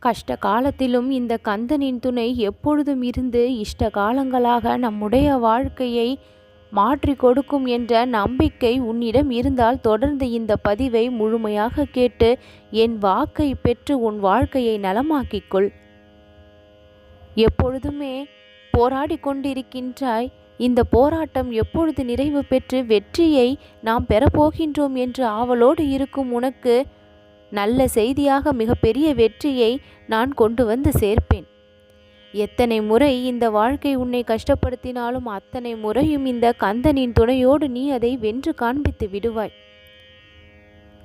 கஷ்ட காலத்திலும் இந்த கந்தனின் துணை எப்பொழுதும் இருந்து இஷ்ட காலங்களாக நம்முடைய வாழ்க்கையை மாற்றி கொடுக்கும் என்ற நம்பிக்கை உன்னிடம் இருந்தால் தொடர்ந்து இந்த பதிவை முழுமையாக கேட்டு என் வாக்கை பெற்று உன் வாழ்க்கையை நலமாக்கிக் கொள் எப்பொழுதுமே போராடி கொண்டிருக்கின்றாய். இந்த போராட்டம் எப்பொழுது நிறைவு பெற்று வெற்றியை நாம் பெறப்போகின்றோம் என்று ஆவலோடு இருக்கும் உனக்கு நல்ல செய்தியாக மிகப்பெரிய வெற்றியை நான் கொண்டு வந்து சேர்ப்பேன். எத்தனை முறை இந்த வாழ்க்கை உன்னை கஷ்டப்படுத்தினாலும் அத்தனை முறையும் இந்த கந்தனின் துணையோடு நீ அதை வென்று காண்பித்து விடுவாய்.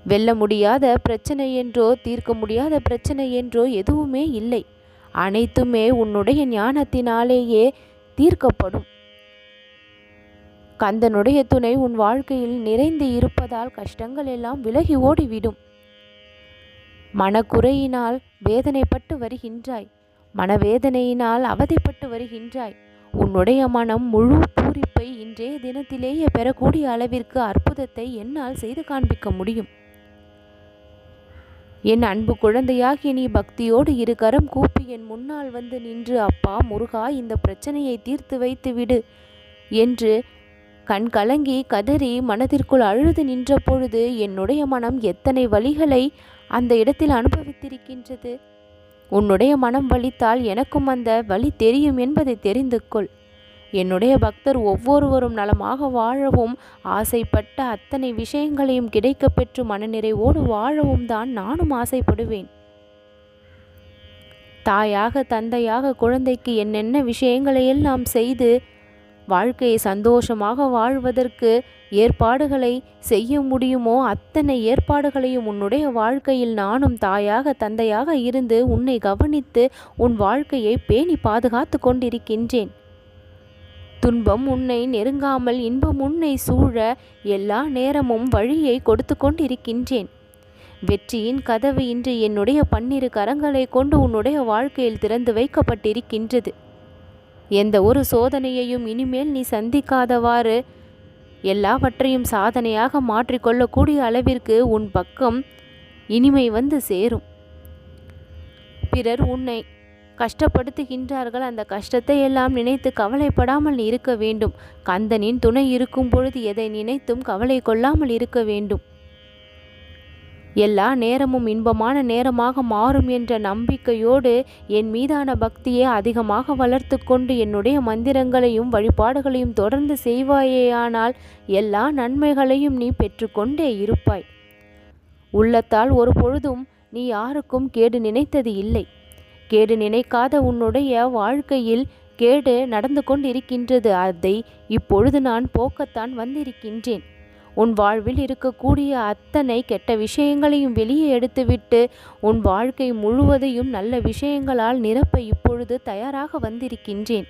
வெல்ல முடியாத பிரச்சனை என்றோ தீர்க்க முடியாத பிரச்சனை என்றோ எதுவுமே இல்லை. அனைத்துமே உன்னுடைய ஞானத்தினாலேயே தீர்க்கப்படும். கந்தனுடைய துணை உன் வாழ்க்கையில் நிறைந்து இருப்பதால் கஷ்டங்கள் எல்லாம் விலகி ஓடிவிடும். மனக்குறையினால் வேதனைப்பட்டு வருகின்றாய். மனவேதனையினால் அவதிப்பட்டு வருகின்றாய். உன்னுடைய மனம் முழு பூரிப்பை இன்றைய தினத்திலேயே பெறக்கூடிய அளவிற்கு அற்புதத்தை என்னால் செய்து காண்பிக்க முடியும். என் அன்பு குழந்தையாகி நீ பக்தியோடு இரு கரம் கூப்பி என் முன்னால் வந்து நின்று அப்பா முருகா இந்த பிரச்சனையை தீர்த்து வைத்து விடு என்று கண் கலங்கி கதறி மனதிற்குள் அழுது நின்ற பொழுது என்னுடைய மனம் எத்தனை வழிகளை அந்த இடத்தில் அனுபவித்திருக்கின்றது. உன்னுடைய மனம் வலித்தால் எனக்கும் அந்த வழி தெரியும் என்பதை தெரிந்து கொள். என்னுடைய பக்தர் ஒவ்வொருவரும் நலமாக வாழவும் ஆசைப்பட்ட அத்தனை விஷயங்களையும் கிடைக்கப்பெற்று மனநிறைவோடு வாழவும் தான் நானும் ஆசைப்படுவேன். தாயாக தந்தையாக குழந்தைக்கு என்னென்ன விஷயங்களை எல்லாம் செய்து வாழ்க்கையை சந்தோஷமாக வாழ்வதற்கு ஏற்பாடுகளை செய்ய முடியுமோ? அத்தனை ஏற்பாடுகளையும் உன்னுடைய வாழ்க்கையில் நானும் தாயாக தந்தையாக இருந்து உன்னை கவனித்து உன் வாழ்க்கையை பேணி பாதுகாத்து கொண்டிருக்கின்றேன். துன்பம் உன்னை நெருங்காமல் இன்பம் உன்னை சூழ எல்லா நேரமும் வழியை கொடுத்து கொண்டிருக்கின்றேன். வெற்றியின் கதவு இன்று என்னுடைய பன்னிரு கரங்களை கொண்டு உன்னுடைய வாழ்க்கையில் திறந்து வைக்கப்பட்டிருக்கின்றது. எந்த ஒரு சோதனையையும் இனிமேல் நீ சந்திக்காதவாறு எல்லாவற்றையும் சாதனையாக மாற்றிக்கொள்ளக்கூடிய அளவிற்கு உன் பக்கம் இனிமை வந்து சேரும். பிறர் உன்னை கஷ்டப்படுத்துகின்றார்கள். அந்த கஷ்டத்தை எல்லாம் நினைத்து கவலைப்படாமல் இருக்க வேண்டும். கந்தனின் துணை இருக்கும் பொழுது எதை நினைத்தும் கவலை கொள்ளாமல் இருக்க வேண்டும். எல்லா நேரமும் இன்பமான நேரமாக மாறும் என்ற நம்பிக்கையோடு என் மீதான பக்தியை அதிகமாக வளர்த்து கொண்டு என்னுடைய மந்திரங்களையும் வழிபாடுகளையும் தொடர்ந்து செய்வாயேயானால் எல்லா நன்மைகளையும் நீ பெற்றுக்கொண்டே இருப்பாய். உள்ளத்தால் ஒரு பொழுதும் நீ யாருக்கும் கேடு நினைத்தது இல்லை. கேடு நினைக்காத உன்னுடைய வாழ்க்கையில் கேடு நடந்து கொண்டிருக்கின்றது. அதை இப்பொழுது நான் போக்கத்தான் வந்திருக்கின்றேன். உன் வாழ்வில் இருக்கக்கூடிய அத்தனை கெட்ட விஷயங்களையும் வெளியே எடுத்துவிட்டு உன் வாழ்க்கை முழுவதையும் நல்ல விஷயங்களால் நிரப்ப இப்பொழுது தயாராக வந்திருக்கின்றேன்.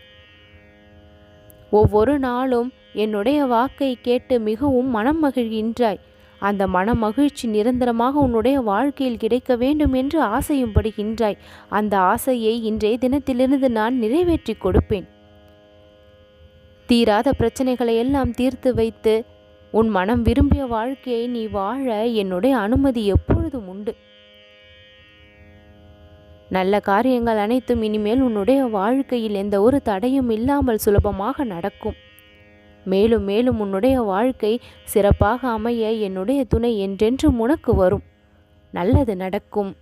ஒவ்வொரு நாளும் என்னுடைய வாக்கை கேட்டு மிகவும் மனம் மகிழ்கின்றாய். அந்த மன மகிழ்ச்சி நிரந்தரமாக உன்னுடைய வாழ்க்கையில் கிடைக்க வேண்டும் என்று ஆசையும் படுகின்றாய் அந்த ஆசையை இன்றைய தினத்திலிருந்து நான் நிறைவேற்றி கொடுப்பேன். தீராத பிரச்சனைகளை எல்லாம் தீர்த்து வைத்து உன் மனம் விரும்பிய வாழ்க்கையை நீ வாழ என்னுடைய அனுமதி எப்பொழுதும் உண்டு. நல்ல காரியங்கள் அனைத்தும் இனிமேல் உன்னுடைய வாழ்க்கையில் எந்த ஒரு தடையும் இல்லாமல் சுலபமாக நடக்கும். மேலும் மேலும் உன்னுடைய வாழ்க்கை சிறப்பாக அமைய என்னுடைய துணை என்றென்றும் உனக்கு வரும். நல்லது நடக்கும்.